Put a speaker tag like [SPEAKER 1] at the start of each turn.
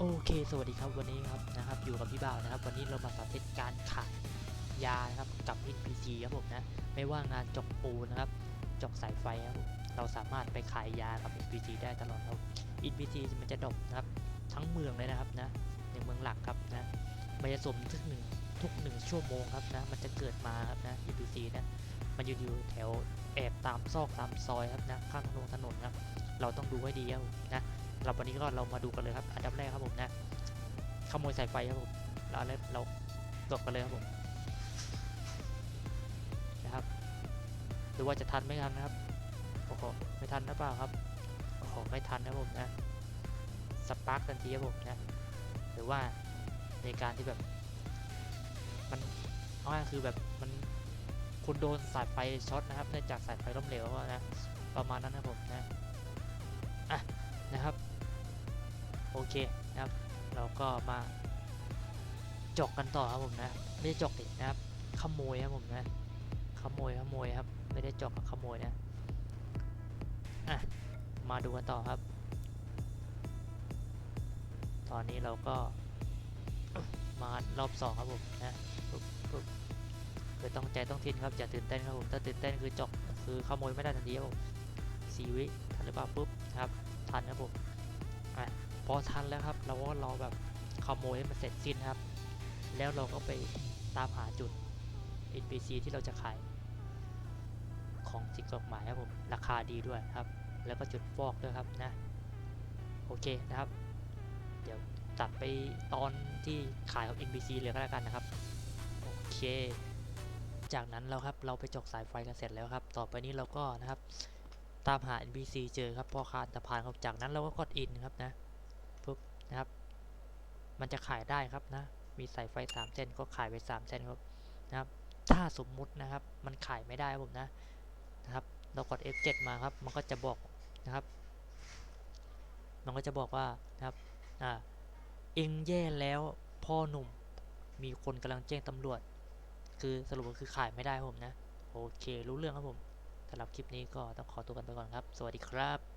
[SPEAKER 1] โอเค สวัสดีครับวันนี้ครับนะครับอยู่กับพี่บ่าวนะครับ วันนี้เรามาสาธิตการขายยานะครับกับ NPC ครับผมนะไม่ว่างานจกปูนะครับจกสายไฟครับเราสามารถไปขายยากับ NPC ได้ตลอดครับ NPC มันจะดรอปนะครับทั้งเมืองเลยนะครับนะในเมืองหลักครับนะมันจะสมทุกหนึ่งทุกหนึ่งชั่วโมงครับนะมันจะเกิดมาครับนะ NPC นะมันอยู่อยู่แถวแอบตามซอกตามซอยครับนะข้างถนนถนนครับเราต้องดูให้ดีครับนะ สำหรับวันนี้ก็เรามาดูกันเลยครับอันดับแรกครับผมนะขโมยสายไฟครับผมเราเริ่มเราตกกันเลยครับผมนะครับดูว่าจะทันไหมทันนะครับโอ้โหไม่ทันหรือเปล่าครับโอ้โหไม่ทันนะผมนะสปาร์กทันทีครับผมนะหรือว่าในการที่แบบมันเอาง่ายคือแบบมันคุณโดนสายไฟช็อตนะครับเนื่องจากสายไฟล้มเหลวนะประมาณนั้นนะครับผมนะ โอเคนะครับ เราก็มาจกกันต่อครับผมนะ ไม่ได้จกดินะครับ ขโมยครับผมนะ ขโมยขโมยครับ ไม่ได้จกกับขโมยนะ อะ มาดูกันต่อครับ ตอนนี้เราก็มารอบสองครับผมนะปุ๊บปุ๊บคือต้องใจต้องทิ้นครับอย่าตื่นเต้นครับผมถ้าตื่นเต้นคือจกคือขโมยไม่ได้ทันทีครับผมสี่วิทันหรือเปล่าปุ๊บครับทันครับผม พอทันแล้วครับ เราก็รอแบบขโมยให้มันเสร็จสิ้นครับ แล้วเราก็ไปตามหาจุด NPC ที่เราจะขายของสิ่งกฎหมายครับผมราคาดีด้วยครับ แล้วก็จุดฟอกด้วยครับนะโอเคนะครับ เดี๋ยวตัดไปตอนที่ขายของ NPC เลยก็แล้วกันนะครับโอเค จากนั้นเราครับเราไปจกสายไฟกันเสร็จแล้วครับ ต่อไปนี้เราก็นะครับตามหา NPC เจอครับพอคานตะพานครับจากนั้นเราก็กด in ครับนะ นะครับ มันจะขายได้ครับนะ มีสายไฟ 3 เส้นก็ขายไป 3 เส้นครับนะครับ ถ้าสมมุตินะครับ มันขายไม่ได้ครับผมนะนะครับ เรากด F7 มาครับ มันก็จะบอกนะครับ มันก็จะบอกว่านะครับ อ่า เองแย่แล้วพ่อหนุ่ม มีคนกำลังแจ้งตำรวจ คือสรุปก็คือขายไม่ได้ผมนะ โอเค รู้เรื่องครับผมสำหรับคลิปนี้ก็ต้องขอตัวกันไปก่อนครับ สวัสดีครับ